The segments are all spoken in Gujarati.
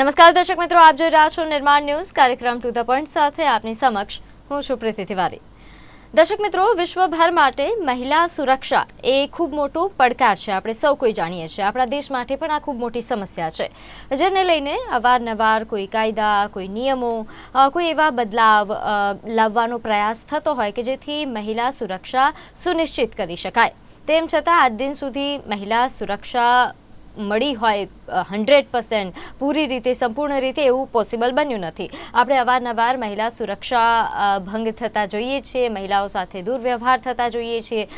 નમસ્કાર દર્શક મિત્રો, આપ જોઈ રહ્યા છો નિર્માણ ન્યૂઝ, કાર્યક્રમ ટુ ધ પોઈન્ટ સાથે આપની સમક્ષ હું છું પ્રીતિ તિવારી. દર્શક મિત્રો, વિશ્વભર માટે મહિલા સુરક્ષા એ ખૂબ મોટો પડકાર છે, આપણે સૌ કોઈ જાણીએ છીએ. આપણા દેશ માટે પણ આ ખૂબ મોટી સમસ્યા છે. જેને લઈને અવારનવાર કોઈ કાયદા, કોઈ નિયમો કોઈ એવા બદલાવ લાવવાનો પ્રયાસ થતો હોય કે જેથી મહિલા સુરક્ષા સુનિશ્ચિત કરી શકાય. તેમ છતાં, આજ દિન સુધી મહિલા સુરક્ષા મળી હોય હંડ્રેડ પર્સન્ટ પૂરી રીતે, સંપૂર્ણ રીતે એવું પોસિબલ બન્યું નથી. આપણે અવારનવાર મહિલા સુરક્ષા ભંગ થતા જોઈએ છીએ, મહિલાઓ સાથે દુર્વ્યવહાર થતા જોઈએ છીએ.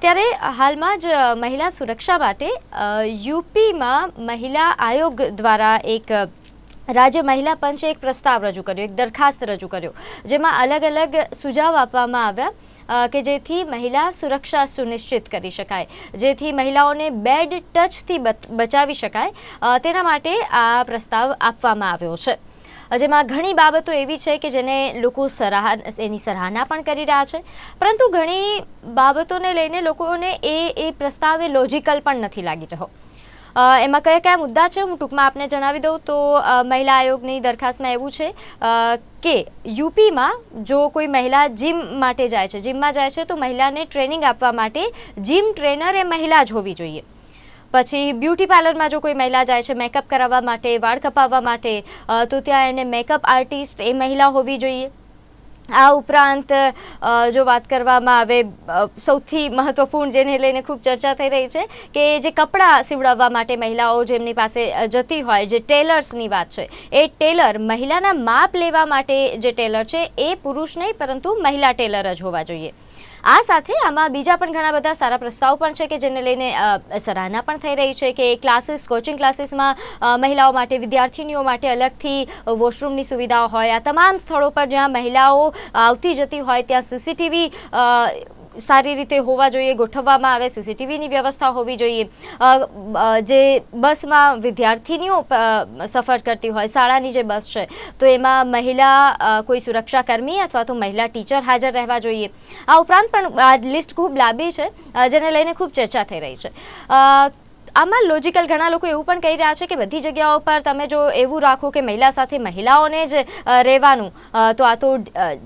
ત્યારે હાલમાં જ મહિલા સુરક્ષા માટે યુપીમાં મહિલા આયોગ દ્વારા એક રાજ્ય મહિલા પંચે એક પ્રસ્તાવ રજૂ કર્યો, એક દરખાસ્ત રજૂ કર્યો, જેમાં અલગ અલગ સુઝાવ આપવામાં આવ્યા કે જેથી મહિલા સુરક્ષા સુનિશ્ચિત કરી શકાય, જેથી મહિલાઓને બેડ ટચથી બચ- બચાવી શકાય તેના માટે આ પ્રસ્તાવ આપવામાં આવ્યો છે. જેમાં ઘણી બાબતો એવી છે કે જેને લોકો સરાહ એની સરાહના પણ કરી રહ્યા છે, પરંતુ ઘણી બાબતોને લઈને લોકોને એ એ પ્રસ્તાવ લોજિકલ પણ નથી લાગી રહ્યો. એમાં કયા કયા મુદ્દા છે હું ટૂંકમાં આપને જણાવી દઉં. તો મહિલા આયોગની દરખાસ્તમાં એવું છે કે યુપીમાં જો કોઈ મહિલા જીમ માટે જાય છે, જીમમાં જાય છે, તો મહિલાને ટ્રેનિંગ આપવા માટે જીમ ટ્રેનર એ મહિલા જ હોવી જોઈએ. પછી બ્યુટી પાર્લરમાં જો કોઈ મહિલા જાય છે, મેકઅપ કરાવવા માટે, વાળ કપાવવા માટે તો ત્યાં એને મેકઅપ આર્ટિસ્ટ એ મહિલા હોવી જોઈએ. આ ઉપરાંત જો વાત કરવામાં આવે સૌથી મહત્વપૂર્ણ જેને લઈને ખૂબ ચર્ચા થઈ રહી છે કે જે કપડાં સીવડાવવા માટે મહિલાઓ જેમની પાસે જતી હોય, જે ટેલર્સની વાત છે, એ ટેલર મહિલાના માપ લેવા માટે જે ટેલર છે, એ પુરુષ નહીં, પરંતુ મહિલા ટેલર જ હોવા જોઈએ. આ સાથે આમાં બીજા પણ ઘણા બધા સારા પ્રસ્તાવ પણ છે કે જેને લઈને સરાહના પણ થઈ રહી છે કે ક્લાસીસ, કોચિંગ ક્લાસીસમાં મહિલાઓ માટે, વિદ્યાર્થીનીઓ માટે અલગથી વોશરૂમની સુવિધાઓ હોય. આ તમામ સ્થળો પર જ્યાં મહિલાઓ આવતી જતી હોય, ત્યાં સીસીટીવી સારી રીતે હોવા જોઈએ, ગોઠવવામાં આવે, સીસીટીવીની વ્યવસ્થા હોવી જોઈએ. જે બસમાં વિદ્યાર્થીનીઓ સફર કરતી હોય, શાળાની જે બસ છે, તો એમાં મહિલા કોઈ સુરક્ષાકર્મી અથવા તો મહિલા ટીચર હાજર રહેવા જોઈએ. આ ઉપરાંત પણ આ લિસ્ટ ખૂબ લાંબી છે જેને લઈને ખૂબ ચર્ચા થઈ રહી છે. આમાં લોજિકલ ઘણા લોકો એવું પણ કહી રહ્યા છે કે બધી જગ્યાઓ પર તમે જો એવું રાખો કે મહિલા સાથે મહિલાઓને જ રહેવાનું તો આ તો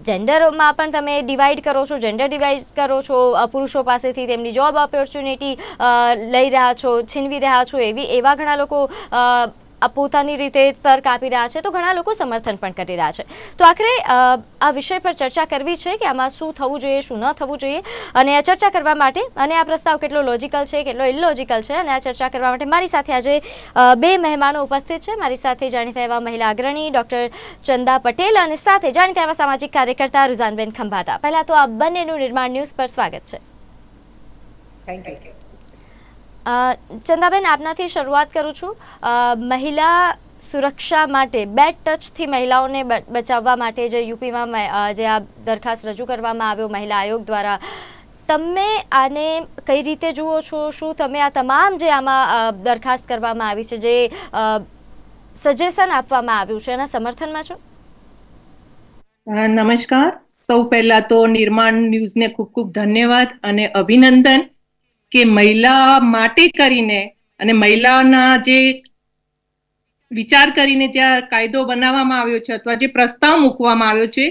જેન્ડરમાં પણ તમે ડિવાઈડ કરો છો જેન્ડર ડિવાઈડ કરો છો પુરુષો પાસેથી તેમની જોબ ઓપોર્ચ્યુનિટી લઈ રહ્યા છો, છીનવી રહ્યા છો, એવી, એવા ઘણા લોકો પોતાની રીતે તર્ક આપી રહ્યા છે, તો ઘણા લોકો સમર્થન પણ કરી રહ્યા છે. તો આખરે આ વિષય પર ચર્ચા કરવી છે કે આમાં શું થવું જોઈએ, શું ન થવું જોઈએ? અને આ ચર્ચા કરવા માટે, અને આ પ્રસ્તાવ કેટલો લોજિકલ છે, કેટલો ઇલોજિકલ છે, અને આ ચર્ચા કરવા માટે મારી સાથે આજે બે મહેમાનો ઉપસ્થિત છે. મારી સાથે જાણીતા એવા મહિલા અગ્રણી, ડૉક્ટર ચંદા પટેલ, અને સાથે જાણીતા એવા સામાજિક કાર્યકર્તા રૂઝાનબેન ખંભાતા. પહેલાં તો આ બંનેનું નિર્માણ ન્યૂઝ પર સ્વાગત છે. થેન્ક યુ ચંદાબેન, આપનાથી શરૂઆત કરું છું. મહિલા સુરક્ષા માટે બેડ ટચથી મહિલાઓને બચાવવા માટે જે યુપીમાં જે આ દરખાસ્ત રજૂ કરવામાં આવ્યો મહિલા આયોગ દ્વારા. તમે આને કઈ રીતે જુઓ છો? શું તમે આ તમામ જે આમાં દરખાસ્ત કરવામાં આવી છે, જે સજેશન આપવામાં આવ્યું છે, એના સમર્થનમાં છો? નમસ્કાર. સૌ પહેલા તો નિર્માણ ન્યૂઝને ખૂબ ખૂબ ધન્યવાદ અને અભિનંદન. કે મહિલા માટે કરીને અને મહિલાના જે વિચાર કરીને જે આ કાયદો બનાવવામાં આવ્યો છે અથવા જે પ્રસ્તાવ મૂકવામાં આવ્યો છે,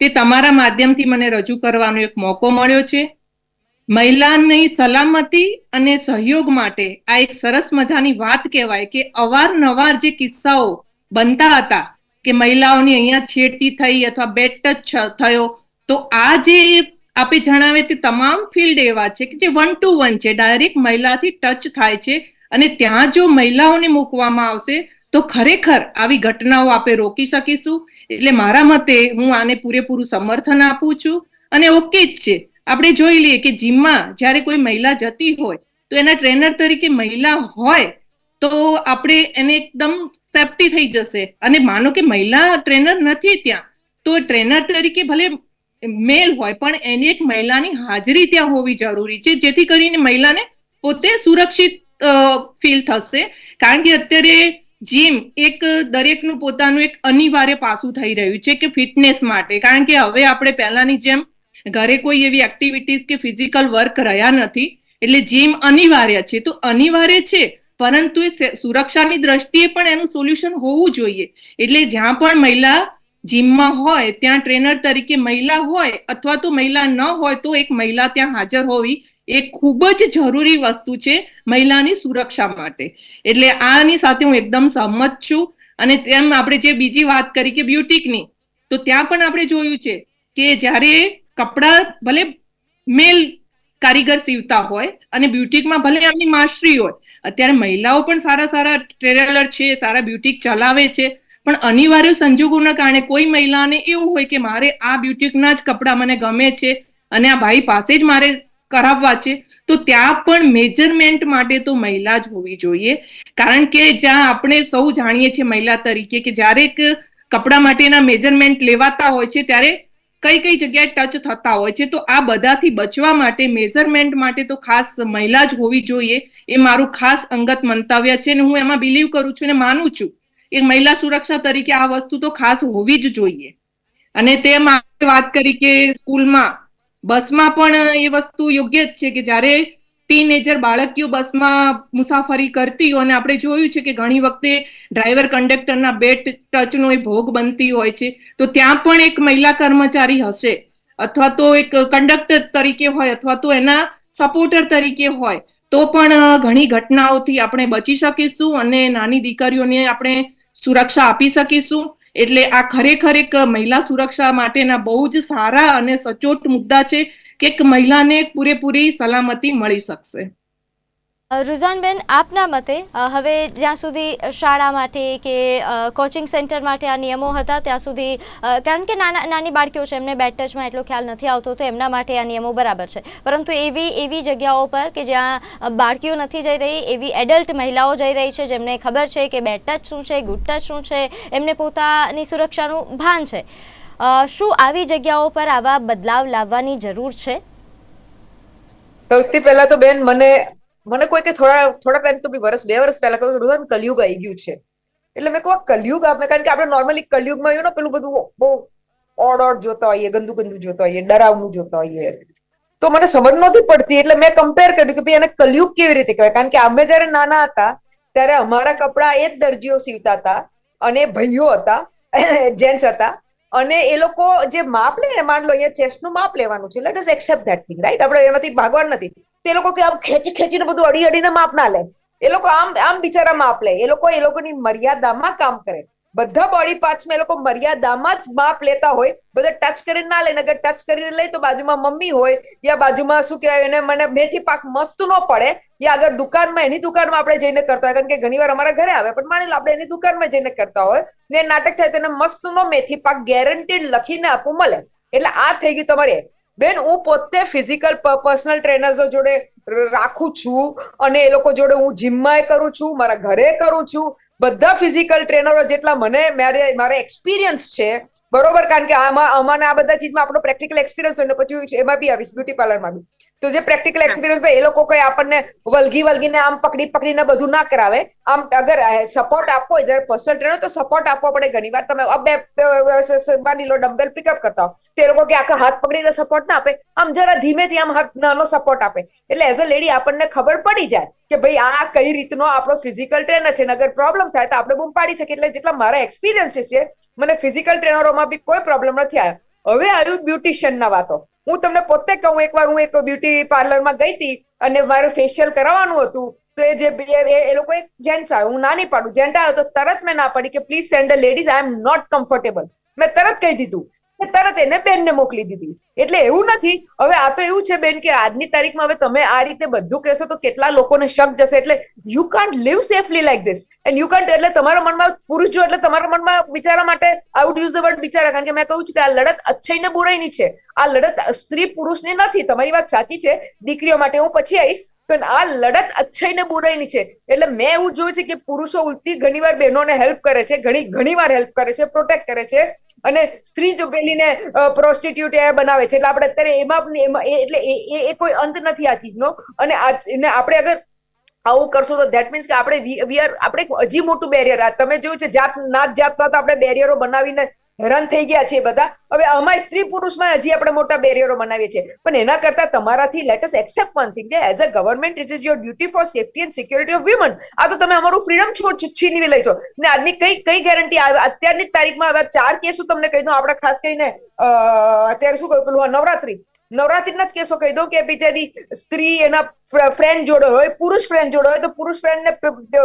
તે તમારા માધ્યમથી મને રજૂ કરવાનો એક મોકો મળ્યો છે. મહિલાની સલામતી અને સહયોગ માટે આ એક સરસ મજાની વાત કહેવાય કે અવારનવાર જે કિસ્સાઓ બનતા હતા કે મહિલાઓની અહીંયા છેડતી થઈ અથવા બેટ ટચ થયો, તો આ જે આપે જણાવે તે તમામ ફિલ્ડ એવા છે કે જે વન ટુ વન છે. ડાયરેક્ટ મહિલાથી ટચ થાય છે અને ત્યાં જો મહિલાઓને મૂકવામાં આવશે તો ખરેખર આવી ઘટનાઓ આપણે રોકી શકીશું. એટલે મારા મતે હું આને પૂરેપૂરું સમર્થન આપું છું. અને ઓકે જ છે. આપણે જોઈ લઈએ કે જીમમાં જ્યારે કોઈ મહિલા જતી હોય તો એના ટ્રેનર તરીકે મહિલા હોય તો આપણે એને એકદમ સેફટી થઈ જશે. અને માનો કે મહિલા ટ્રેનર નથી ત્યાં, તો ટ્રેનર તરીકે ભલે મેલ હોય, પણ એની એક મહિલાની હાજરી ત્યાં હોવી જરૂરી છે, જેથી કરીને મહિલાને પોતે સુરક્ષિત ફીલ થશે. કારણ કે અત્યારે જીમ એક દરેકનું પોતાનું એક અનિવાર્ય પાસું થઈ રહ્યું છે કે ફિટનેસ માટે. કારણ કે હવે આપણે પહેલાની જેમ ઘરે કોઈ એવી એક્ટિવિટીઝ કે ફિઝિકલ વર્ક રહ્યા નથી, એટલે જીમ અનિવાર્ય છે. તો અનિવાર્ય છે, પરંતુ એ સુરક્ષાની દ્રષ્ટિએ પણ એનું સોલ્યુશન હોવું જોઈએ. એટલે જ્યાં પણ મહિલા જીમમાં હોય, ત્યાં ટ્રેનર તરીકે મહિલા હોય અથવા તો મહિલા ન હોય તો એક મહિલા ત્યાં હાજર હોવી એ ખૂબ જ જરૂરી વસ્તુ છે મહિલાની સુરક્ષા માટે. એટલે આની સાથે હું એકદમ સહમત છું. અને તેમ આપણે જે બીજી વાત કરી કે બ્યુટિકની, તો ત્યાં પણ આપણે જોયું છે કે જ્યારે કપડાં ભલે મેલ કારીગર સીવતા હોય અને બ્યુટિકમાં ભલે એમની માસ્ટરી હોય, અત્યારે મહિલાઓ પણ સારા સારા ટ્રેલર છે, સારા બ્યુટિક ચલાવે છે. પણ અનિવાર્ય સંજોગોના કારણે કોઈ મહિલાને એવું હોય કે મારે આ બ્યુટિકના જ કપડાં મને ગમે છે અને આ ભાઈ પાસે જ મારે કરાવવા છે, તો ત્યાં પણ મેજરમેન્ટ માટે તો મહિલા જ હોવી જોઈએ. કારણ કે જ્યાં આપણે સૌ જાણીએ છીએ મહિલા તરીકે કે જ્યારે એક કપડા માટેના મેજરમેન્ટ લેવાતા હોય છે, ત્યારે કઈ કઈ જગ્યાએ ટચ થતા હોય છે, તો આ બધાથી બચવા માટે મેજરમેન્ટ માટે તો ખાસ મહિલા જ હોવી જોઈએ. એ મારું ખાસ અંગત મંતવ્ય છે અને હું એમાં બિલીવ કરું છું અને માનું છું એક મહિલા સુરક્ષા તરીકે આ વસ્તુ તો ખાસ હોવી જ જોઈએ. અને તે માટે વાત કરી કે સ્કૂલમાં, બસમાં પણ એ વસ્તુ યોગ્ય જ છે કે જ્યારે ટીનેજર બાળકીઓ બસમાં મુસાફરી કરતી હોય અને આપણે જોયું છે કે ઘણી વખતે ડ્રાઈવર કંડક્ટરના બેટ ટચનો એ ભોગ બનતી હોય છે, તો ત્યાં પણ એક મહિલા કર્મચારી હશે અથવા તો એક કંડક્ટર તરીકે હોય અથવા તો એના સપોર્ટર તરીકે હોય, તો પણ ઘણી ઘટનાઓથી આપણે બચી શકીશું અને નાની દીકરીઓને આપણે સુરક્ષા આપી શકીશું. એટલે આ ખરેખર એક મહિલા સુરક્ષા માટેના બહુ જ સારા અને સચોટ મુદ્દા છે કે એક મહિલાને પૂરેપૂરી સલામતી મળી શકશે. રુઝાનબેન, આપના મતે હવે જ્યાં સુધી શાળા માટે કે કોચિંગ સેન્ટર માટે આ નિયમો હતા, ત્યાં સુધી કારણ કે નાના, નાની બાળકીઓ છે, એમને બેડ ટચમાં એટલો ખ્યાલ નથી આવતો, તો એમના માટે આ નિયમો બરાબર છે. પરંતુ એવી એવી જગ્યાઓ પર કે જ્યાં બાળકીઓ નથી જઈ રહી, એવી એડલ્ટ મહિલાઓ જઈ રહી છે, જેમને ખબર છે કે બેડ ટચ શું છે ગુડ ટચ શું છે, એમને પોતાની સુરક્ષાનું ભાન છે. શું આવી જગ્યાઓ પર આવા બદલાવ લાવવાની જરૂર છે? સૌથી પહેલા તો બેન, મને મને કોઈ કે થોડા થોડા ટાઈમ તો વર્ષ બે વર્ષ પહેલા કહ્યું રુદન, કલયુગ આવી ગયું છે. એટલે મેં કહું કલયુગ આપણે કારણ કે આપણે નોર્મલી કલયુગમાં આવ્યું ને, પેલું બધું બહુ ઓડ ઓડ જોતા હોઈએ, ગંદુ ગંદુ જોતા હોઈએ ડરાવનું જોતા હોઈએ. તો મને સમજ નહોતી પડતી, એટલે મેં કમ્પેર કર્યું કે ભાઈ એને કલયુગ કેવી રીતે કહેવાય? કારણ કે અમે જયારે નાના હતા, ત્યારે અમારા કપડા એ જ દરજીઓ સીવતા હતા, અને ભાઈઓ હતા જેન્ટ્સ હતા. અને એ લોકો જે માપ લે માન લો, અહીંયા ચેસ્ટનું માપ લેવાનું છે. Let us accept that thing right આપણે એમાંથી ભાગવાનું નથી. તે લોકો કે આમ ખેંચી ખેંચીને બધું અડી અડીને માપ ના લે. એ લોકો આમ આમ બિચારા માપ લે. એ લોકો એ લોકોની મર્યાદામાં કામ કરે. બધા બોડી પાર્ટ્સમાં એ લોકો મર્યાદામાં જ માપ લેતા હોય. બધા ટચ કરીને ના લે નગર ટચ કરીને લઈ તો બાજુમાં મમ્મી હોય, યા બાજુમાં શું કહેવાય, એને મને મેથી પાક મસ્ત ન પડે, યા અગર દુકાનમાં, એની દુકાનમાં આપણે જઈને કરતા હોય. કારણ કે ઘણી વાર અમારા ઘરે આવે, પણ માની લો આપણે એની દુકાનમાં જઈને કરતા હોય, ને નાટક થાય તો એને મસ્ત નો મેથી પાક ગેરંટીડ લખીને આપવું મળે. એટલે આ થઈ ગયું તમારે. બેન, હું પોતે ફિઝિકલ પર્સનલ ટ્રેનર્સો જોડે રાખું છું, અને એ લોકો જોડે હું જીમમાં કરું છું, મારા ઘરે કરું છું બધા ફિઝિકલ ટ્રેનરો જેટલા મને મારે મારે એક્સપિરિયન્સ છે, બરોબર? કારણ કે આમાં અમાને આ બધા ચીજમાં આપણો પ્રેક્ટિકલ એક્સપિરિયન્સ હોય ને પછી એમાં બી આવીશ બ્યુટી પાર્લરમાં બી. તો જે પ્રેક્ટિકલ એક્સપિરિયન્સ એ લોકો કોઈ આપણને વલગી વલગીને આમ પકડી પકડીને બધું ના કરાવે. આમ અગર સપોર્ટ આપવો હોય, જ્યારે પર્સનલ ટ્રેનર તો સપોર્ટ આપવો પડે ઘણી વાર. તમે માની લો ડમ્બેલ પિકઅપ કરતા હો, તે લોકો કે આખા હાથ પકડીને સપોર્ટ ના આપે. આમ જરા ધીમેથી આમ હાથ નાનો સપોર્ટ આપે. એટલે એઝ અ લેડી આપણને ખબર પડી જાય કે ભાઈ આ કઈ રીતનો આપણો ફિઝિકલ ટ્રેનર છે અગર પ્રોબ્લેમ થાય તો આપણે બૂમ પાડી શકીએ. એટલે જેટલા મારા એક્સપિરિયન્સીસ છે, મને ફિઝિકલ ટ્રેનરોમાં બી કોઈ પ્રોબ્લેમ નથી આવ્યો. હવે આવ્યું બ્યુટિશિયન ના વાતો. હું તમને પોતે કહું, એકવાર હું એક બ્યુટી પાર્લરમાં ગઈ હતી અને મારે ફેશિયલ કરાવવાનું હતું, તો એ જે એ- લોકો એક જેન્ટ્સ આવ્યો હું નાની પાડું. જેન્ટ આવ્યો તો તરત મેં ના પાડી કે please send ladies I am not comfortable મેં તરત કહી દીધું. તરત એને બેનને મોકલી દીધી. એટલે એવું નથી. હવે આ તો એવું છે, બેન, કે આજની તારીખમાં હવે તમે આ રીતે બધું કહેશો તો કેટલા લોકોને શક જશે. એટલે you can't leave safely like this and you can't એટલે તમારા મનમાં પુરુષ જો, એટલે તમારા મનમાં બિચારા માટે I would use the word બિચારા. કારણ કે મેં કહું છું કે આ લડત અચ્છાઈ ને બુરાઈની છે. આ લડત સ્ત્રી પુરુષની નથી. તમારી વાત સાચી છે. દીકરીઓ માટે હું પછી આવીશ. પણ આ લડત અચ્છાઈ ને બુરાઈની છે. એટલે મેં એવું જોયું છે કે પુરુષો ઉલટી ઘણીવાર બહેનોને હેલ્પ કરે છે. ઘણી, ઘણીવાર હેલ્પ કરે છે. પ્રોટેક્ટ કરે છે. અને સ્ત્રી જો પેલીને પ્રોસ્ટિટ્યુટ બનાવે છે, એટલે આપણે અત્યારે એમાં એટલે એ- એ- કોઈ અંત નથી આ ચીજનો. અને એને આપણે અગર આવું કરશો તો ધેટ મીન્સ કે આપણે વી આર આપણે હજી મોટું બેરિયર આ. તમે જોયું છે જાત, નાત જાતમાં તો આપણે બેરિયરો બનાવીને હેરાન થઈ ગયા છે બધા. હવે આમાં સ્ત્રી પુરુષમાં હજી આપણે મોટા બેરિયરો બનાવીએ છીએ. પણ એના કરતા તમારાથી લેટસ એક્સેપ્ટ વન થિંગ કે as a government it is your duty for safety and security of woman આ તો તમે અમારું ફ્રીડમ છીનવી લઈ છો. ને આજની કઈ કઈ ગેરંટી અત્યારની તારીખમાં હવે ચાર કેસો તમને કહી દઉં. આપણે ખાસ કરીને અત્યારે શું કહ્યું પેલું નવરાત્રી. નવરાત્રીના જ કેસો કહી દઉં કે બિચારી સ્ત્રી એના ફ્રેન્ડ જોડે હોય, પુરુષ ફ્રેન્ડ જોડે હોય, તો પુરુષ ફ્રેન્ડ ને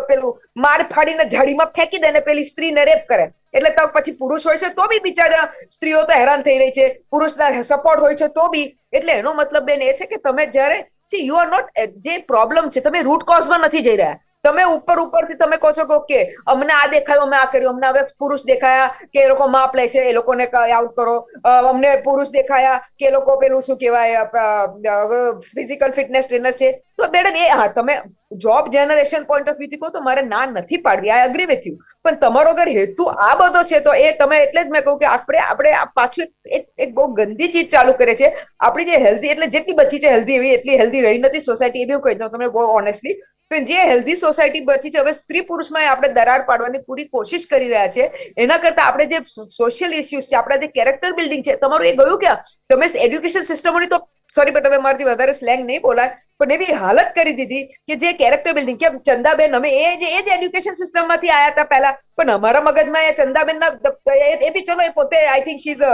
પેલું માર ફાડીને ઝાડીમાં ફેંકી દે ને પેલી સ્ત્રીને રેપ કરે. એટલે તો પછી પુરુષ હોય છે તો બી બિચારા સ્ત્રીઓ તો હેરાન થઈ રહી છે. પુરુષના સપોર્ટ હોય છે તો બી. એટલે એનો મતલબ બેન એ છે કે તમે જ્યારે સી યુ આર નોટ જે પ્રોબ્લેમ છે, તમે રૂટ કોઝમાં નથી જઈ રહ્યા. તમે ઉપર ઉપરથી તમે કહો છો કે, ઓકે, અમને આ દેખાયું, અમે આ કર્યું, અમને હવે પુરુષ દેખાયા કે એ લોકો માપ લે છે, એ લોકોને આઉટ કરો. અમને પુરુષ દેખાયા કે એ લોકો પેલું શું કહેવાય ફિઝિકલ ફિટનેસ ટ્રેનર છે. તો મેડમ એ, હા, તમે જોબ જનરેશન પોઈન્ટ ઓફ વ્યૂથી કહો તો મારે ના નથી પાડવી આઈ અગ્રી વિથ યુ પણ તમારો અગર હેતુ આ બધો છે, તો એ તમે એટલે જ મેં કહું કે આપણે આપણે પાછું એક બહુ ગંદી ચીજ ચાલુ કરે છે. આપણી જે હેલ્ધી એટલે જેટલી બચી છે હેલ્ધી એવી, એટલી હેલ્ધી રહી નથી સોસાયટી એ બી હું કહી દઉં તમને બહુ ઓનેસ્ટલી જે હેલ્ધી સોસાયટી બચી છે, હવે સ્ત્રી પુરુષમાં આપણે દરાર પાડવાની પૂરી કોશિશ કરી રહ્યા છે. એના કરતા આપણે જે સોશિયલ ઇસ્યુઝ છે, આપણા જે કેરેક્ટર બિલ્ડિંગ છે, તમારું એ ગયું ક્યાં? તમે એડ્યુકેશન સિસ્ટમોની તો સોરી પણ તમે મારાથી વધારે સ્લેંગ નહીં બોલાય, પણ એવી હાલત કરી દીધી કે જે કેરેક્ટર બિલ્ડિંગ કે ચંદાબેન, અમે એ જે, એ જ એડ્યુકેશન સિસ્ટમ આવ્યા હતા પહેલા, પણ અમારા મગજમાં એ ચંદાબેન ના એ બી ચલો, એ પોતે I think she is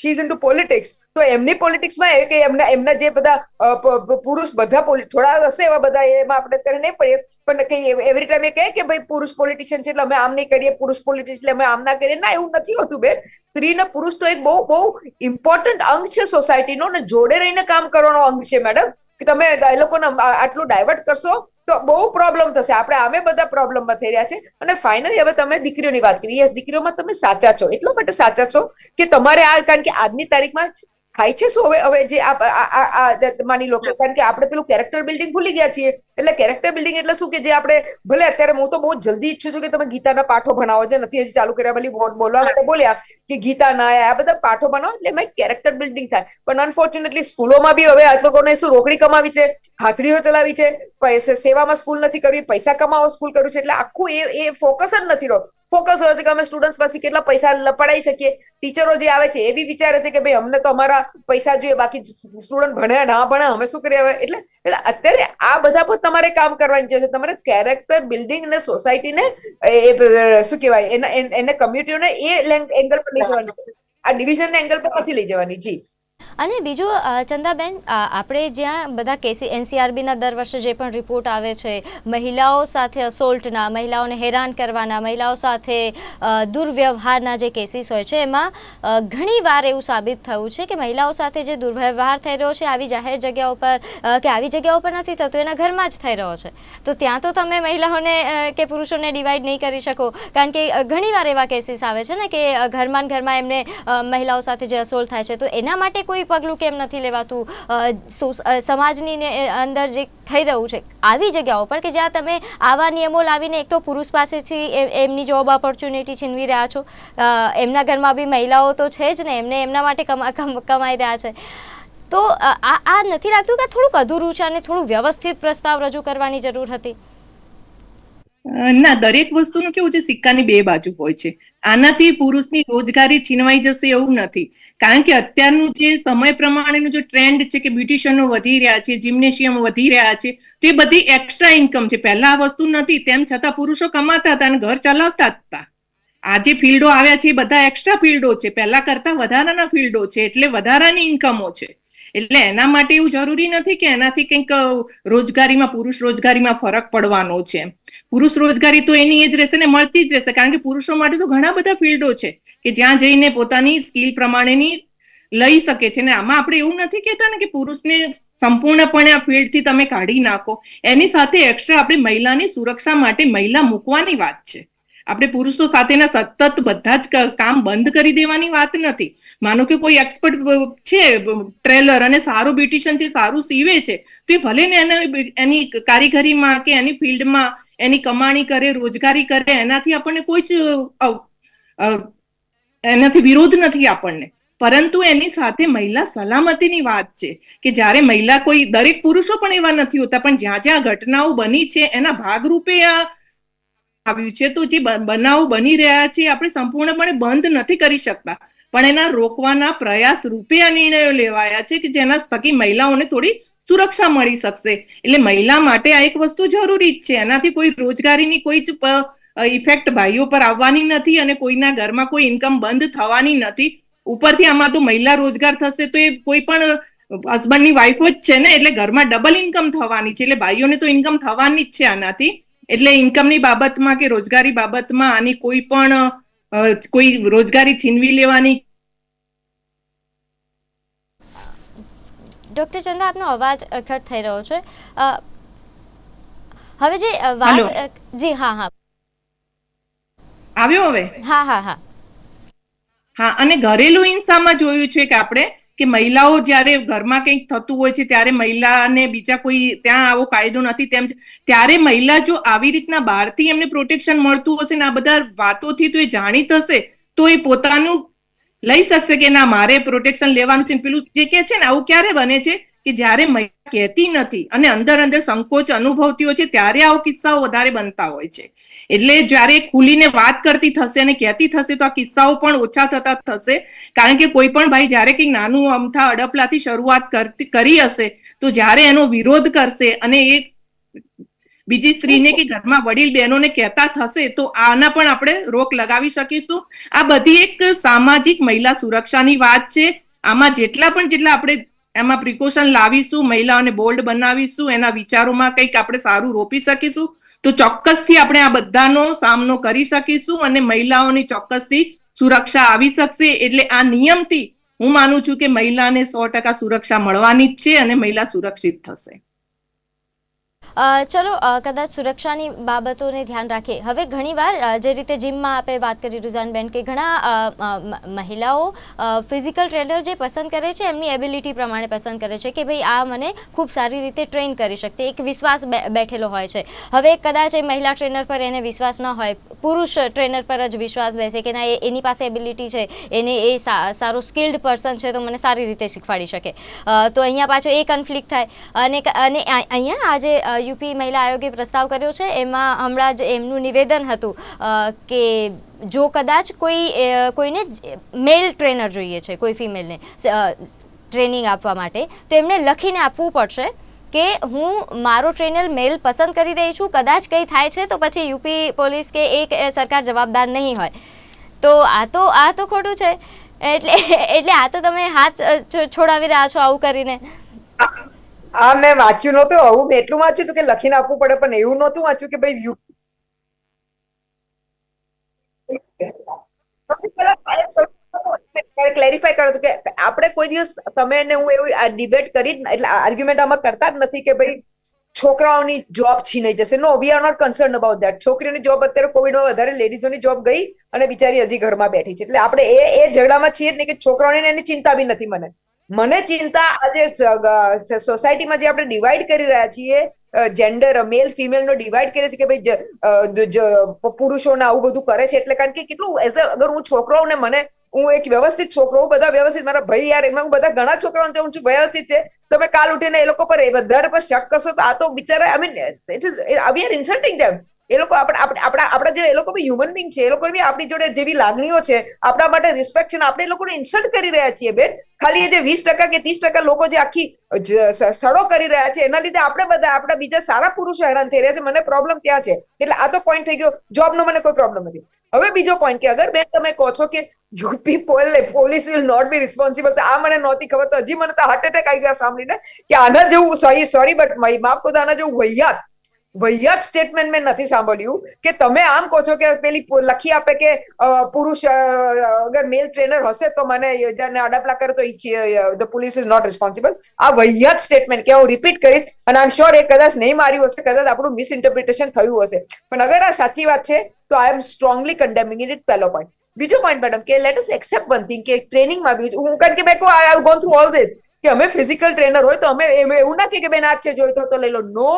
she in to politics તો એમની પોલિટિક્સમાં કે એમના એમના જે બધા પુરુષ બધા થોડા હશે એવા બધા એમાં આપણે અત્યારે નહીં પડીએ. પણ કઈ એવરી ટાઈમ એ કહે કે ભાઈ પુરુષ પોલિટિશિયન છે એટલે અમે આમ નહીં કરીએ, પુરુષ પોલિટિશિયન એટલે અમે આમ ના કરીએ. ના, એવું નથી હોતું બેન. સ્ત્રી ને પુરુષ તો એક બહુ બહુ ઇમ્પોર્ટન્ટ અંગ છે સોસાયટીનો ને જોડે રહીને કામ કરવાનો અંગ છે મેડમ કે તમે એ લોકોને આટલું ડાયવર્ટ કરશો તો બહુ પ્રોબ્લેમ થશે. આપણે આમે બધા પ્રોબ્લેમમાં થઈ રહ્યા છે. અને ફાઇનલી હવે તમે દીકરીઓની વાત કરી. યસ દીકરીઓમાં તમે સાચા છો. એટલા માટે સાચા છો કે તમારે આ, કારણ કે આજની તારીખમાં થાય છે? શું હવે હવે જે માની લો કારણ કે આપણે પેલું કેરેક્ટર બિલ્ડિંગ ભૂલી ગયા છીએ. એટલે કેરેક્ટર બિલ્ડિંગ એટલે શું કે જે આપણે, ભલે અત્યારે હું તો બહુ જલ્દી ઈચ્છું છું કે તમે ગીતાના પાઠો ભણાવો. છે નથી હજી ચાલુ કર્યા, ભલે બોલ- બોલવા માટે બોલ્યા કે ગીતા ના આ બધા પાઠો બનાવો એટલે એમાં કેરેક્ટર બિલ્ડિંગ થાય. પણ અનફોર્ચ્યુનેટલી સ્કૂલોમાં બી હવે આ લોકોને શું રોકડી કમાવી છે હાથડીઓ ચલાવી છે સેવામાં સ્કૂલ નથી કરવી પૈસા કમાવો સ્કૂલ કર્યું છે. એટલે આખું એ એ ફોકસ જ નથી રહ્યો. ફોકસ હોય છે કે અમે સ્ટુડન્ટ્સ પાસેથી કેટલા પૈસા લપડાઈ શકીએ? ટીચરો જે આવે છે એ બી વિચારે છે કે ભાઈ, અમને તો અમારા પૈસા જોઈએ, બાકી સ્ટુડન્ટ ભણ્યા ના ભણ્યા, અમે શું કરીએ એટલે એટલે અત્યારે આ બધા પર તમારે કામ કરવાની છે. તમારે કેરેક્ટર બિલ્ડિંગ અને સોસાયટીને શું કહેવાય, એના, એને કમ્યુનિટીઓને એ એંગલ પર લઈ જવાની આ ડિવિઝન એંગલ પર નથી લઈ જવાની, જી. અને બીજું ચંદાબેન આપણે જ્યાં બધા કેસી, એનસીઆરબીના દર વર્ષે જે પણ રિપોર્ટ આવે છે, મહિલાઓ સાથે અસોલ્ટના, મહિલાઓને હેરાન કરવાના, મહિલાઓ સાથે દુર્વ્યવહારના જે કેસીસ હોય છે, એમાં ઘણી એવું સાબિત થયું છે કે મહિલાઓ સાથે જે દુર્વ્યવહાર થઈ રહ્યો છે, આવી જાહેર જગ્યાઓ પર કે આવી જગ્યાઓ પર નથી થતું, એના ઘરમાં જ થઈ રહ્યો છે. તો ત્યાં તો તમે મહિલાઓને કે પુરુષોને ડિવાઈડ નહીં કરી શકો, કારણ કે ઘણી એવા કેસીસ આવે છે ને કે ઘરમાં ઘરમાં એમને મહિલાઓ સાથે જે અસોલ્ટ થાય છે, તો એના માટે કોઈ પગલું કેમ નથી લેવાતું? સમાજની અંદર જે થઈ રહ્યું છે, આવી જગ્યાઓ પર કે જ્યાં તમે આવા નિયમો લાવીને એક તો પુરુષ પાસેથી એમની જોબ ઓપોર્ચ્યુનિટી છીનવી રહ્યા છો. એમના ઘરમાં બી મહિલાઓ તો છે જ ને, એમને એમના માટે કમાઈ રહ્યા છે. તો આ આ નથી લાગતું કે થોડુંક અધૂરું છે અને થોડું વ્યવસ્થિત પ્રસ્તાવ રજૂ કરવાની જરૂર હતી? ના, દરેક વસ્તુનું કેવું છે, સિક્કાની બે બાજુ હોય છે. આનાથી પુરુષની રોજગારી છીનવાઈ જશે એવું નથી. કારણ કે અત્યારનું જે સમય પ્રમાણેનું જે ટ્રેન્ડ છે કે બ્યુટિશિયનો વધી રહ્યા છે જિમ્નેશિયમ વધી રહ્યા છે, તો એ બધી એક્સ્ટ્રા ઇન્કમ છે. પહેલા આ વસ્તુ નથી તેમ છતાં પુરુષો કમાતા હતા અને ઘર ચલાવતા હતા. આજે ફિલ્ડો આવ્યા છે એ બધા એક્સ્ટ્રા ફિલ્ડો છે. પહેલા કરતા વધારાના ફિલ્ડો છે, એટલે વધારાની ઇન્કમો છે. એટલે એના માટે એવું જરૂરી નથી કે એનાથી કંઈક રોજગારીમાં, પુરુષ રોજગારીમાં ફરક પડવાનો છે. પુરુષ રોજગારી તો એની એ જ રહેશે ને મળતી જ રહેશે. કારણ કે પુરુષો માટે તો ઘણા બધા ફિલ્ડો છે કે જ્યાં જઈને પોતાની સ્કિલ પ્રમાણેની લઈ શકે છે. ને આમાં આપણે એવું નથી કહેતા ને કે પુરુષને સંપૂર્ણપણે આ ફિલ્ડથી તમે કાઢી નાખો. એની સાથે એક્સ્ટ્રા આપણે મહિલાની સુરક્ષા માટે મહિલા મૂકવાની વાત છે. આપણે પુરુષો સાથેના સતત બધા જ કામ બંધ કરી દેવાની વાત નથી. માનો કે કોઈ એક્સપર્ટ છે ટ્રેલર અને સારું બ્યુટિશિયન છે, સારું સીવે છે, તો એ ભલે ને એને એની કારીગરીમાં કે એની ફિલ્ડમાં એની કમાણી કરે, રોજગારી કરે, એનાથી આપણને કોઈ જ એનાથી વિરોધ નથી આપણને. પરંતુ એની સાથે મહિલા સલામતીની વાત છે, કે જ્યારે મહિલા કોઈ દરેક પુરુષો પણ એવા નથી હોતા, પણ જ્યાં જ્યાં ઘટનાઓ બની છે, એના ભાગરૂપે આ આવ્યું છે, તો જે બનાવો બની રહ્યા છે આપણે સંપૂર્ણપણે બંધ નથી કરી શકતા. પણ એના રોકવાના પ્રયાસ રૂપે આ નિર્ણયો લેવાયા છે કે જેના થકી મહિલાઓને થોડી સુરક્ષા મળી શકશે. એટલે મહિલા માટે આ એક વસ્તુ જરૂરી જ છે. એનાથી કોઈ રોજગારીની કોઈ જ ઇફેક્ટ ભાઈઓ પર આવવાની નથી અને કોઈના ઘરમાં કોઈ ઇન્કમ બંધ થવાની નથી. ઉપરથી આમાં તો મહિલા રોજગાર થશે તો એ કોઈ પણ હસબન્ડની વાઈફ જ છે ને, એટલે ઘરમાં ડબલ ઇન્કમ થવાની છે. એટલે ભાઈઓને તો ઇન્કમ થવાની જ છે આનાથી. એટલે ઇન્કમની બાબતમાં કે રોજગારી બાબતમાં આની કોઈ પણ કોઈ રોજગારી છીનવી લેવાની? ડોક્ટર ચંદા આપનો અવાજ અ, થઈ રહ્યો છે. હવે જે વાત જી હા હા. આવ્યો હવે? હા હા હા. હા અને ઘરેલું હિંસામાં જોયું છે કે આપણે કે મહિલાઓ જ્યારે ઘરમાં કંઈક થતું હોય છે, ત્યારે મહિલાને બીજા કોઈ ત્યાં આવો કાયદો નથી, તેમ ત્યારે મહિલા જો આવી રીતના બહારથી એમને પ્રોટેક્શન મળતું હશે ને આ બધા વાતોથી તો એ જાણીત હશે, તો એ પોતાનું લઈ શકશે કે ના, મારે પ્રોટેક્શન લેવાનું છે પેલું જે કે છે ને, આવું ક્યારે બને છે કે જ્યારે મહિલા કહેતી નથી અને અંદર અંદર સંકોચ અનુભવતી હોય છે, ત્યારે આવો કિસ્સાઓ વધારે બનતા હોય છે. એટલે જ્યારે ખુલીને વાત કરતી થશે અને કહેતી થશે તો આ કિસ્સાઓ પણ ઓછા થતા થશે. કારણ કે કોઈ પણ ભાઈ જ્યારે કંઈક નાનું અમથા અડપલાથી શરૂઆત કરતી, કરી હશે, તો જ્યારે એનો વિરોધ કરશે અને એ બીજી સ્ત્રીને કે ઘરમાં વડીલ બહેનોને કહેતા થશે, તો આના પણ આપણે રોક લગાવી શકીશું. આ બધી એક સામાજિક મહિલા સુરક્ષાની વાત છે. આમાં જેટલા પણ જેટલા આપણે એમાં પ્રિકોશન લાવીશું, મહિલાઓને બોલ્ડ બનાવીશું, એના વિચારોમાં કંઈક આપણે સારું રોપી શકીશું. તો ચોક્કસથી આપણે આ બધાનો સામનો કરી શકીશું અને મહિલાઓની ચોક્કસથી સુરક્ષા આવી શકશે. એટલે આ નિયમથી હું માનું છું કે મહિલાને સો ટકા સુરક્ષા મળવાની જ છે અને મહિલા સુરક્ષિત થશે. ચલો કદાચ સુરક્ષાની બાબતોને ધ્યાન રાખીએ. હવે ઘણીવાર જે રીતે જીમમાં આપણે વાત કરી રુઝાનબેન કે ઘણા મહિલાઓ ફિઝિકલ ટ્રેનર જે પસંદ કરે છે, એમની એબિલિટી પ્રમાણે પસંદ કરે છે કે ભાઈ આ મને ખૂબ સારી રીતે ટ્રેન કરી શકતી. એક વિશ્વાસ બેઠેલો હોય છે. હવે કદાચ એ મહિલા ટ્રેનર પર એને વિશ્વાસ ન હોય, પુરુષ ટ્રેનર પર જ વિશ્વાસ બેસે કે ના એની પાસે એબિલિટી છે, એને એ સારો સ્કિલ્ડ પર્સન છે તો મને સારી રીતે શીખવાડી શકે. તો અહીંયા પાછો એ કન્ફ્લિક્ટ થાય. અને અને અહીંયા આજે યુપી મહિલા આયોગે પ્રસ્તાવ કર્યો છે. એમાં હમણાં જ એમનું નિવેદન હતું કે જો કદાચ કોઈ કોઈને મેલ ટ્રેનર જોઈએ છે, કોઈ ફિમેલને ટ્રેનિંગ આપવા માટે, તો એમને લખીને આપવું પડશે કે હું મારો ટ્રેનર મેલ પસંદ કરી રહી છું, કદાચ કંઈ થાય છે તો પછી યુપી પોલીસ કે એક સરકાર જવાબદાર નહીં હોય. તો આ તો આ તો ખોટું છે. એટલે એટલે આ તો તમે હાથ છોડાવી રહ્યા છો આવું કરીને. આ મેં વાંચ્યું નહોતું, આવું મેં એટલું વાંચ્યું હતું કે લખીને આપવું પડે, પણ એવું નહોતું વાંચ્યું કે ભાઈ યુ ક્લેરિફાય કરો કે આપણે કોઈ દિવસ, તમે ને હું એવું ડિબેટ કરી એટલે આર્ગ્યુમેન્ટ આમાં કરતા જ નથી કે ભાઈ છોકરાઓની જોબ છીનાઈ જશે. No we are not concern about that છોકરીઓની job અત્યારે કોવિડમાં વધારે લેડીઝોની જોબ ગઈ અને બિચારી હજી ઘરમાં બેઠી છે. એટલે આપણે એ એ ઝઘડામાં છીએ જ નહીં કે છોકરાઓને એની ચિંતા બી નથી મને. મને ચિંતા આજે સોસાયટીમાં જે આપણે ડિવાઈડ કરી રહ્યા છીએ જેન્ડર મેલ ફિમેલ નો ડિવાઈડ કરે છે કે ભાઈ પુરુષો પુરુષોને આવું બધું કરે છે. એટલે કારણ કે કેટલું એઝ અગર હું છોકરો ને મને, હું એક વ્યવસ્થિત છોકરો, હું બધા વ્યવસ્થિત, મારા ભાઈ યાર, એમાં હું બધા ઘણા છોકરાઓ હું છું, વ્યવસ્થિત છે. તમે કાલ ઉઠીને એ લોકો પર એ બધા પર શક કરશો તો આ તો બિચારા I mean it is are insulting them એ લોકો આપણા આપણા આપણા જે એ લોકો બી હ્યુમન બિંગ છે. એ લોકો બી આપણી જોડે જેવી લાગણીઓ છે. આપણા માટે રિસ્પેક્ટ છે આપણે એ લોકોને ઇન્સલ્ટ કરી રહ્યા છીએ બેન. ખાલી એ જે વીસ ટકા કે ત્રીસ ટકા લોકો જે આખી સડો કરી રહ્યા છે, એના લીધે આપણે બધા આપણા બીજા સારા પુરુષો હેરાન થઈ રહ્યા છે. મને પ્રોબ્લેમ ત્યાં છે? એટલે આ તો પોઈન્ટ થઈ ગયો. જોબનો મને કોઈ પ્રોબ્લેમ નથી. હવે બીજો પોઈન્ટ કે અગર બેન તમે કહો છો કે UP police will not be responsible આ મને નહોતી ખબર. તો હજી મને તો હાર્ટ એટેક આવી ગયા સાંભળીને કે આના જેવું સોરી સોરી બટ માફ કરો આના જેવું વૈયાત વૈયાત સ્ટેટમેન્ટ મેં નથી સાંભળ્યું કે તમે આમ કહો છો કે પેલી લખી આપે કે પુરુષ અગર મેલ ટ્રેનર હશે તો મને અડપલા કરે તો the police is not responsible આ વૈયત સ્ટેટમેન્ટ કે હું રિપીટ કરીશ અને આઈ શ્યોર એ કદાચ નહીં માર્યું હશે, કદાચ આપણું મિસઇન્ટરપ્રિટેશન થયું હશે. પણ અગર આ સાચી વાત છે, તો I am strongly condemning it પહેલો પોઈન્ટ બીજો પોઈન્ટ મેડમ કે let us accept one thing કે ટ્રેનિંગમાં બી, હું કારણ કે મેં I have gone through all this કે અમે ફિઝિકલ ટ્રેનર હોય તો અમે એવું ના કે બેન આજ છે જોઈતો તો લઈ લો. નો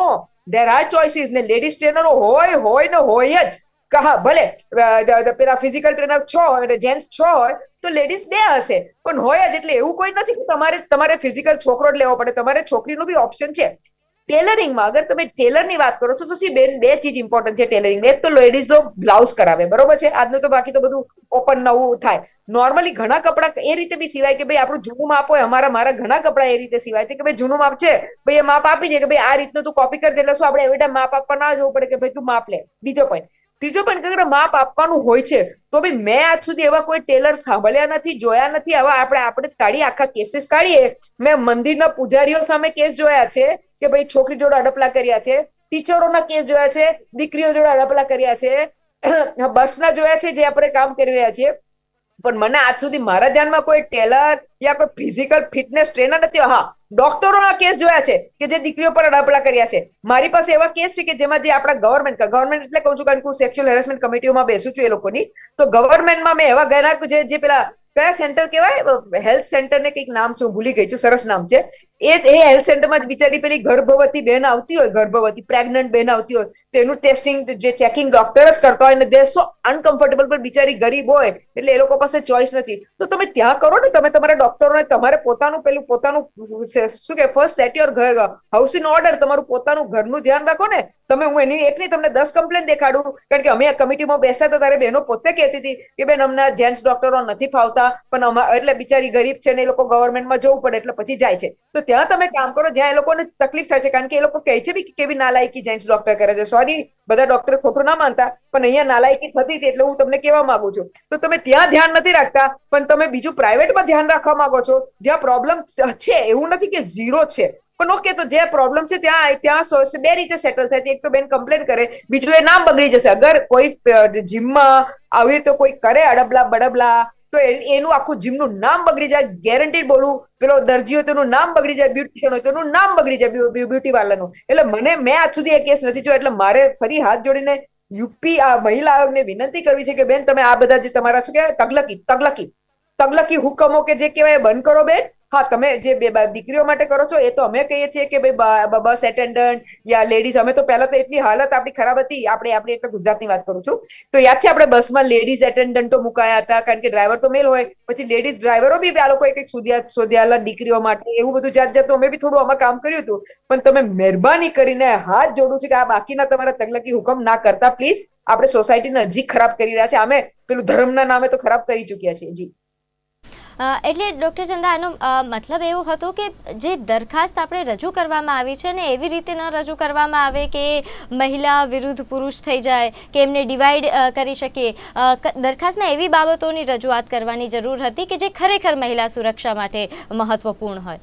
દેર આર ચોઇસીસ ને લેડીઝ ટ્રેનરો હોય હોય ને હોય જ. કહા, ભલે પેલા ફિઝિકલ ટ્રેનર છ હોય અને જેન્ટ્સ છ હોય, તો લેડીઝ બે હશે. પણ હોય જ એટલે એવું કોઈ નથી કે તમારે તમારે ફિઝિકલ છોકરો જ લેવો પડે. તમારે છોકરીનું બી ઓપ્શન છે. ટેલરિંગમાં, અગર તમે ટેલરની વાત કરો છો, તો સી બેન, બે ચીજ ઇમ્પોર્ટન્ટ છે ટેલરિંગ. એક તો લેડીઝ બ્લાઉઝ કરાવે બરોબર છે? આજનું તો બાકી તો બધું ઓપન નવું થાય. નોર્મલી ઘણા કપડા એ રીતે બી સિવાય કે ભાઈ આપણું જૂનું માપ હોય, અમારા, મારા ઘણા કપડા એ રીતે સિવાય છે કે ભાઈ જૂનું માપ છે. ભાઈ એ માપ આપી દે કે ભાઈ આ રીતનું તું કોપી કરી દે, એટલે શું આપણે એવી રીતે માપ આપવા ના જવું પડે કે ભાઈ તું માપ લે? બીજો પોઈન્ટ ત્રીજો પણ કે માપ આપવાનું હોય છે, તો ભાઈ મેં આજ સુધી એવા કોઈ ટેલર સાંભળ્યા નથી, જોયા નથી. આવા આપણે આપણે જ કાઢીએ, આખા કેસીસ કાઢીએ. મેં મંદિરના પૂજારીઓ સામે કેસ જોયા છે. કે ભાઈ છોકરી જોડે અડપલા કર્યા છે, ટીચરોના કેસ જોયા છે, દીકરીઓ જોડે અડપલા કર્યા છે, બસના જોયા છે જે આપણે કામ કરી રહ્યા છીએ. પણ મને આજ સુધી મારા ધ્યાનમાં કોઈ ટેલર યા કોઈ ફિઝિકલ ફિટનેસ ટ્રેનર નથી. હા, ડોક્ટરોના કેસ જોયા છે કે જે દીકરીઓ પર અડાપડા કર્યા છે. મારી પાસે એવા કેસ છે કે જેમાં જે આપણા ગવર્મેન્ટ ગવર્મેન્ટ એટલે કહું છું કારણ કે હું સેક્સ્યુઅલ હેરેસમેન્ટ કમિટીઓમાં બેસું છું એ લોકોની. તો ગવર્મેન્ટમાં મેં એવા ગયા જે જે પેલા કયા સેન્ટર કહેવાય? હેલ્થ સેન્ટર ને કંઈક નામ છે, હું ભૂલી ગઈ છું, સરસ નામ છે. એ એ હેલ્થ સેન્ટરમાં જ બિચારી પેલી ગર્ભવતી બહેન આવતી હોય, ગર્ભવતી પ્રેગ્નન્ટ બહેન આવતી હોય તેનું ટેસ્ટિંગ જે ચેકિંગ ડોક્ટર જ કરતા હોય ને દે સો અનકમ્ફર્ટેબલ પણ બિચારી ગરીબ હોય, એટલે એ લોકો પાસે ચોઇસ નથી. તો તમે ત્યાં કરો ને, તમે તમારા ડોક્ટરોને તમારે પોતાનું પેલું પોતાનું શું કે ફર્સ્ટ સેટ યોર ઘર હાઉસ ઇન ઓર્ડર તમારું પોતાનું ઘરનું ધ્યાન રાખો ને, તમે હું એની એકની તમને દસ કમ્પ્લેન દેખાડું, કારણ કે અમે આ કમિટીમાં બેસતા હતા, ત્યારે બહેનો પોતે કહેતી હતી કે બેન, અમને જેન્ટ્સ ડોક્ટરો નથી ફાવતા, પણ એટલે બિચારી ગરીબ છે ને એ લોકો ગવર્મેન્ટમાં જવું પડે, એટલે પછી જાય છે. તો ત્યાં તમે કામ કરો, જ્યાં એ લોકોને તકલીફ થાય છે, કારણ કે એ લોકો કહે છે કે કેવી નાલાયકી જેન્ટ્સ ડોક્ટર કરે છે. સોરી બધા ડોક્ટર ખોટું ના માનતા, પણ અહીંયા નાલાયકી થતી હતી એટલે હું તમને કહેવા માંગુ છું. તો તમે ત્યાં ધ્યાન નથી રાખતા, પણ તમે બીજું પ્રાઇવેટમાં ધ્યાન રાખવા માંગો છો, જ્યાં પ્રોબ્લેમ છે, એવું નથી કે ઝીરો છે. પણ ઓકે તો જે પ્રોબ્લેમ છે ત્યાં ત્યાં બે રીતે સેટલ થાય છે. એક તો બેન કમ્પ્લેન કરે, બીજું એ નામ બગડી જશે. અગર કોઈ જીમમાં આવી રીતે કોઈ કરે અડબલા, બડબલા તો એનું આખું જીમનું નામ બગડી જાય ગેરંટી બોલું, પેલો દરજી હોય તેનું નામ બગડી જાય બ્યુટિશિયન હોય તેનું નામ બગડી જાય બ્યુટી પાર્લરનું એટલે મને, મેં આજ સુધી એ કેસ નથી જોયો, એટલે મારે ફરી હાથ જોડીને યુપી આ મહિલા આયોગને વિનંતી કરવી છે કે, બેન, તમે આ બધા જે તમારા શું કહેવાય, તગલકી તગલકી તગલકી હુકમો કે જે કહેવાય બંધ કરો, બેન. હા, તમે જે દીકરીઓ માટે કરો છો, એ તો અમે કહીએ છીએ કે ભાઈ બસ એટેન્ડન્ટ યા લેડીઝ અમે તો પહેલા તો એટલી હાલત આપણી ખરાબ હતી, આપણે આપણે એટલે ગુજરાતની વાત કરું છું. તો યાદ છે આપણે બસમાં લેડીઝ એટેન્ડન્ટો મુકાયા હતા, કારણ કે ડ્રાઈવર તો મેલ હોય, પછી લેડીઝ ડ્રાઈવરો બી આ લોકોએ કંઈક શોધ્યા શોધ્યા દીકરીઓ માટે, એવું બધું જાત જાત અમે બી થોડું આમાં કામ કર્યું હતું. પણ તમે મહેરબાની કરીને હાથ જોડું છું કે આ બાકીના તમારા તગલકી હુકમ ના કરતા પ્લીઝ આપણે સોસાયટીને હજી ખરાબ કરી રહ્યા છે. અમે પેલું ધર્મના નામે તો ખરાબ કરી ચુક્યા છીએ. જી. એટલે ડૉક્ટર ચંદા, આનો મતલબ એવો હતો કે જે દરખાસ્ત આપણે રજૂ કરવામાં આવી છે ને એવી રીતે ન રજૂ કરવામાં આવે કે મહિલા વિરુદ્ધ પુરુષ થઈ જાય, કે એમને ડિવાઈડ કરી શકીએ. દરખાસ્તમાં એવી બાબતોની રજૂઆત કરવાની જરૂર હતી કે જે ખરેખર મહિલા સુરક્ષા માટે મહત્વપૂર્ણ હોય?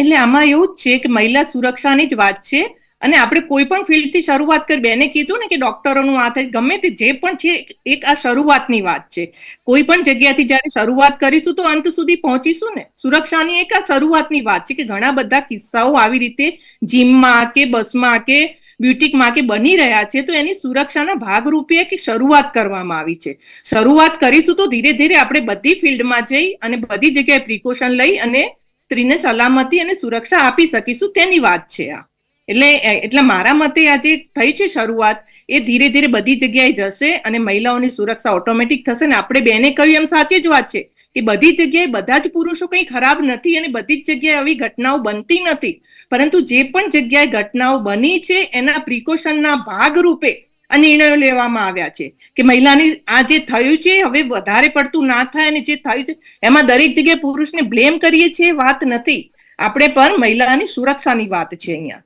એટલે આમાં એવું જ છે કે મહિલા સુરક્ષાની જ વાત છે. અને આપણે કોઈ પણ ફિલ્ડથી શરૂઆત કરી, બેને કીધું ને કે ડોક્ટરોનું આ થાય, ગમે તે જે પણ છે, એક આ શરૂઆતની વાત છે. કોઈ પણ જગ્યાથી જ્યારે શરૂઆત કરીશું તો અંત સુધી પહોંચીશું ને. સુરક્ષાની એક આ શરૂઆતની વાત છે કે ઘણા બધા કિસ્સાઓ આવી રીતે જીમમાં કે બસમાં કે બ્યુટિકમાં કે બની રહ્યા છે, તો એની સુરક્ષાના ભાગરૂપે એક શરૂઆત કરવામાં આવી છે. શરૂઆત કરીશું તો ધીરે ધીરે આપણે બધી ફિલ્ડમાં જઈ અને બધી જગ્યાએ પ્રિકોશન લઈ અને સ્ત્રીને સલામતી અને સુરક્ષા આપી શકીશું, તેની વાત છે આ. એટલે એટલે મારા મતે આજે થઈ છે શરૂઆત. એ ધીરે ધીરે બધી જગ્યાએ જશે અને મહિલાઓની સુરક્ષા ઓટોમેટિક થશે ને આપણે બેને કહ્યું એમ સાચી જ વાત છે કે બધી જગ્યાએ બધા જ પુરુષો કંઈ ખરાબ નથી અને બધી જ જગ્યાએ આવી ઘટનાઓ બનતી નથી. પરંતુ જે પણ જગ્યાએ ઘટનાઓ બની છે એના પ્રિકોશનના ભાગરૂપે આ નિર્ણયો લેવામાં આવ્યા છે કે મહિલાની આ જે થયું છે હવે વધારે પડતું ના થાય અને જે થયું છે એમાં દરેક જગ્યાએ પુરુષને બ્લેમ કરીએ છીએ વાત નથી. આપણે પણ મહિલાની સુરક્ષાની વાત છે અહીંયા.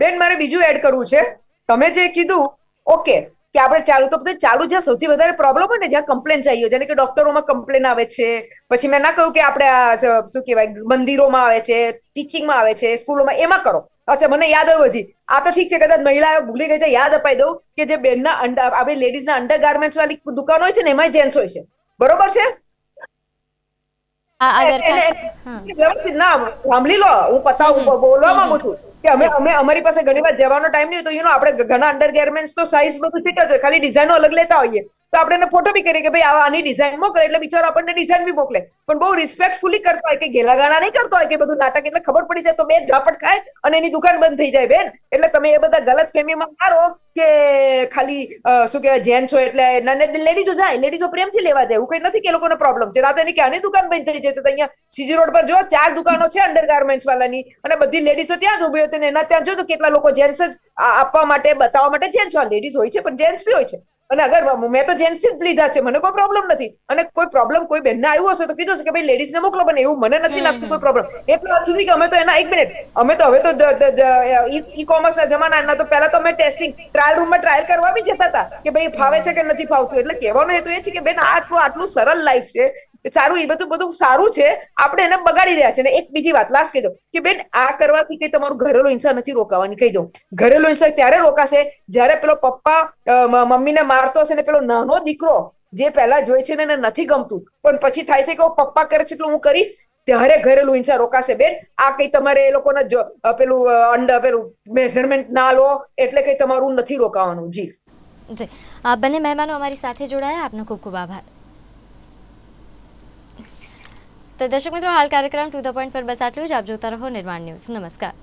બેન મારે બીજું એડ કરવું છે. તમે જે કીધું ઓકે કે આપણે ચાલુ તો બધે ચાલુ જ્યાં સૌથી વધારે પ્રોબ્લેમ હોય ને જ્યાં કમ્પ્લેન આવી હોય જેને કે ડોક્ટરોમાં કમ્પ્લેન આવે છે. પછી મેં ના કહ્યું કે આપણે આ શું કહેવાય મંદિરોમાં આવે છે ટીચિંગમાં આવે છે સ્કૂલોમાં એમાં કરો. અચ્છા મને યાદ આવ્યું હજી. આ તો ઠીક છે કદાચ મહિલા ભૂલી ગઈ છે યાદ અપાઈ દઉં કે જે બેનના અંડર આપણે લેડીઝના અંડર ગાર્મેન્ટ્સ વાળી દુકાન હોય છે ને એમાં જેન્ટ્સ હોય છે. બરોબર છે? ના સાંભળી લો હું પતાવું. બોલવા માંગુ છું. કે અમે અમે અમારી પાસે ઘણી વાર જવાનો ટાઈમ નહીં હોય તો યુ નો આપણે ઘણા અંડર ગાર્મેન્ટ્સ તો સાઈઝ બધું ફિટ જ હોય. ખાલી ડિઝાઇનો અલગ લેતા હોઈએ. તો આપણે એને ફોટો બી કરીએ કે ભાઈ આની ડિઝાઇન મોકલે એટલે બિચારો આપણને ડિઝાઇન બી મોકલે. પણ બહુ રિસ્પેક્ટફુલી કરતો હોય કે ગાણા નહીં કરતો હોય કે બધું નાટક એટલે ખબર પડી જાય તો બે ઝાપટ ખાય અને એની દુકાન બંધ થઈ જાય બેન. એટલે તમે એ બધા ગલત ફેમીમાં મારો કે ખાલી શું કહેવાય, જેન્ટ્સ હોય એટલે લેડીઝો જાય, લેડીઝો પ્રેમથી લેવા જાય, એવું કઈ નથી કે લોકોનો પ્રોબ્લેમ છે. રાતે એની આની દુકાન બંધ થઈ જાય? તો અહીંયા સીજી રોડ પર જો ચાર દુકાનો છે અંડરગાર્મેન્ટ્સ વાળાની અને બધી લેડીઝો ત્યાં જ ઊભી હોય ને એના ત્યાં જો તો કેટલા લોકો જેન્ટ્સ જ આપવા માટે, બતાવવા માટે જેન્ટ્સ હોય. લેડીઝ હોય છે, પણ જેન્ટ્સ બી હોય છે. અને અગર મેં તો જેન્ટ્સ જ લીધા છે મને કોઈ પ્રોબ્લેમ નથી. અને કોઈ પ્રોબ્લેમ કોઈ બેનને આવ્યું હશે તો કીધું છે કે ભાઈ લેડીઝ ને મોકલો પણ એવું મને નથી લાગતું કોઈ પ્રોબ્લેમ એટલે આજ સુધી કે અમે તો એના એક મિનિટ અમે તો હવે તો ઈ કોમર્સ ના જમાના તો પહેલા તો અમે ટેસ્ટિંગ ટ્રાયલ રૂમમાં ટ્રાયલ કરવા બી જતા હતા કે ભાઈ ફાવે છે કે નથી ફાવતું. એટલે કહેવાનો હેતુ એ છે કે બેન આટલું આટલું સરળ લાઈફ છે સારું એ બધું બધું સારું છે આપણે એને બગાડી રહ્યા છે. અને એક બીજી વાત લાસ્ટ કહી દઉં કે બેન આ કરવાથી કઈ તમારું ઘરેલું હિંસા નથી રોકાવાની. કહી દઉં. ઘરેલું હિંસા ત્યારે રોકાશે? જ્યારે પેલો પપ્પા મમ્મીને મારતો હશે ને પેલો નાનો દીકરો, જે પહેલા જોઈ છે ને એને નથી ગમતું. પણ પછી થાય છે કે પપ્પા કરે છે એટલું હું કરીશ, ત્યારે ઘરેલું હિંસા રોકાશે. બેન, આ કઈ તમારે એ લોકોના પેલું અંડર પેલું મેઝરમેન્ટ ના લો, એટલે કઈ તમારું નથી રોકાવાનું. જી. જી. આ બંને મહેમાનો અમારી સાથે જોડાયા. આપનો ખૂબ ખૂબ આભાર. તો દર્શક મિત્રો, હાલ કાર્યક્રમ ટુ ધ પોઈન્ટ પર બસ આટલું જ. આપ જોતા રહો નિર્માણ ન્યૂઝ. નમસ્કાર.